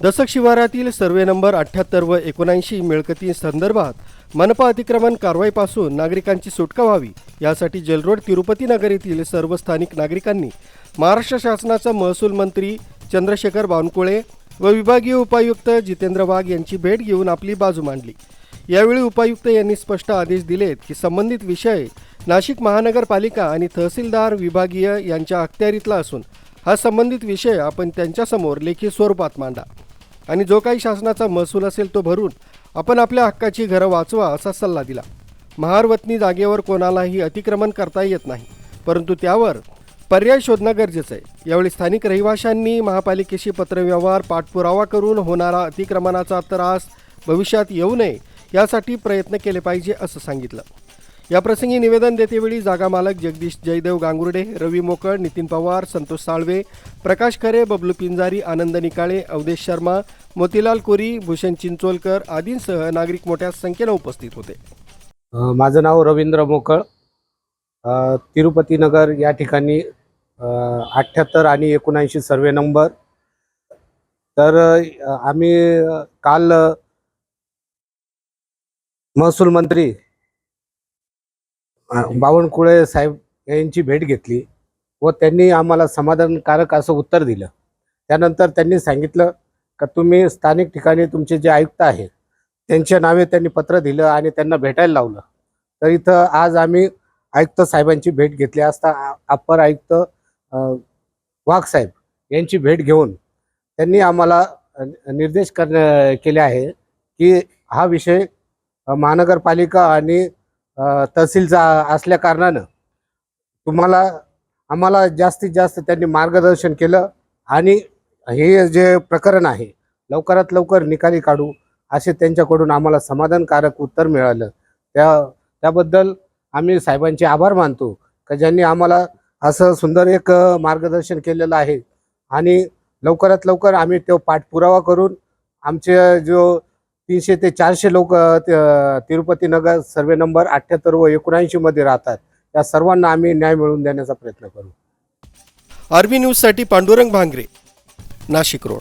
दसक शिवारातील survey number अठ्ठ्याहत्तर व एकोणऐंशी मिळकती संदर्भात मनपा अतिक्रमण कारवाईपासून नागरिकांची सुटका व्हावी यासाठी जलरोड तिरुपती नगर येथील सर्व स्थानिक नागरिकांनी महाराष्ट्र शासनाचा महसूल मंत्री चंद्रशेखर बावनकुळे व विभागीय उपायुक्त जितेंद्र वाघ यांची भेट घेऊन आपली बाजू मांडली. यावेळी उपायुक्त यांनी स्पष्ट आदेश दिलेत की संबंधित विषय नाशिक महानगरपालिका आणि तहसीलदार विभागीय यांच्या अखत्यारीतला असून हा संबंधित विषय आपण त्यांच्यासमोर लेखी स्वरूपात मांडा. आणि जो काही शासनाचा महसूल असेल तो भरून आपण आपल्या हक्काची घरं वाचवा असा सल्ला दिला. महारवतनी जागेवर कोणालाही अतिक्रमण करता येत नाही परंतु त्यावर पर्याय शोधणं गरजेचं आहे. यावेळी स्थानिक रहिवाशांनी महापालिकेशी पत्रव्यवहार पाठपुरावा करून होणारा अतिक्रमणाचा त्रास भविष्यात येऊ नये यासाठी प्रयत्न केले पाहिजे असं सांगितलं. याप्रसंगी निवेदन देतेवेळी जागा मालक जगदीश जयदेव गांगुर्डे रवी मोकळ नितीन पवार संतोष साळवे प्रकाश खरे बबलू पिंजारी आनंद निकाळे अवधेश शर्मा मोतीलाल कोरी भूषण चिंचोलकर आदींसह नागरिक मोठ्या संख्येनं उपस्थित होते. माझं नाव रवींद्र मोकळ. तिरुपतीनगर तिरुपती नगर या ठिकाणी अठ्ठ्याहत्तर आणि एकोणऐंशी सर्वे नंबर. तर आम्ही काल महसूल मंत्री बावनकुळे साहेब यांची भेट घेतली व त्यांनी आम्हाला समाधानकारक असं उत्तर दिलं. त्यानंतर त्यांनी सांगितलं का तुम्ही स्थानिक ठिकाणी तुमचे जे आयुक्त आहेत त्यांच्या नावे त्यांनी पत्र दिलं आणि त्यांना भेटायला लावलं. तर इथं आज आम्ही आयुक्त साहेबांची भेट घेतली असता अप्पर आयुक्त वाघसाहेब वाघ साहेब यांची भेट घेऊन त्यांनी आम्हाला निर्देश करण्या केले आहे की हा विषय महानगरपालिका आणि तहसीलचा असल्या कारणानं तुम्हाला आम्हाला जास्तीत जास्त त्यांनी मार्गदर्शन केलं आणि हे जे प्रकरण आहे लवकरात लवकर निकाली काढू असे त्यांच्याकडून आम्हाला समाधानकारक उत्तर मिळालं. त्या त्याबद्दल आम्ही साहेबांचे आभार मानतो का ज्यांनी आम्हाला असं सुंदर एक मार्गदर्शन केलेलं आहे आणि लवकरात लवकर आम्ही तो पाठपुरावा करून आमचे जो तीनशे ते चारशे लोक त- तिरुपती नगर सर्वे नंबर अठ्ठ्याहत्तर व एकोणऐंशी मध्ये राहतात. त्या सर्वांना आम्ही न्याय मिळवून देण्याचा प्रयत्न करू. आरबी न्यूजसाठी पांडुरंग भांगरे नाशिक रोड.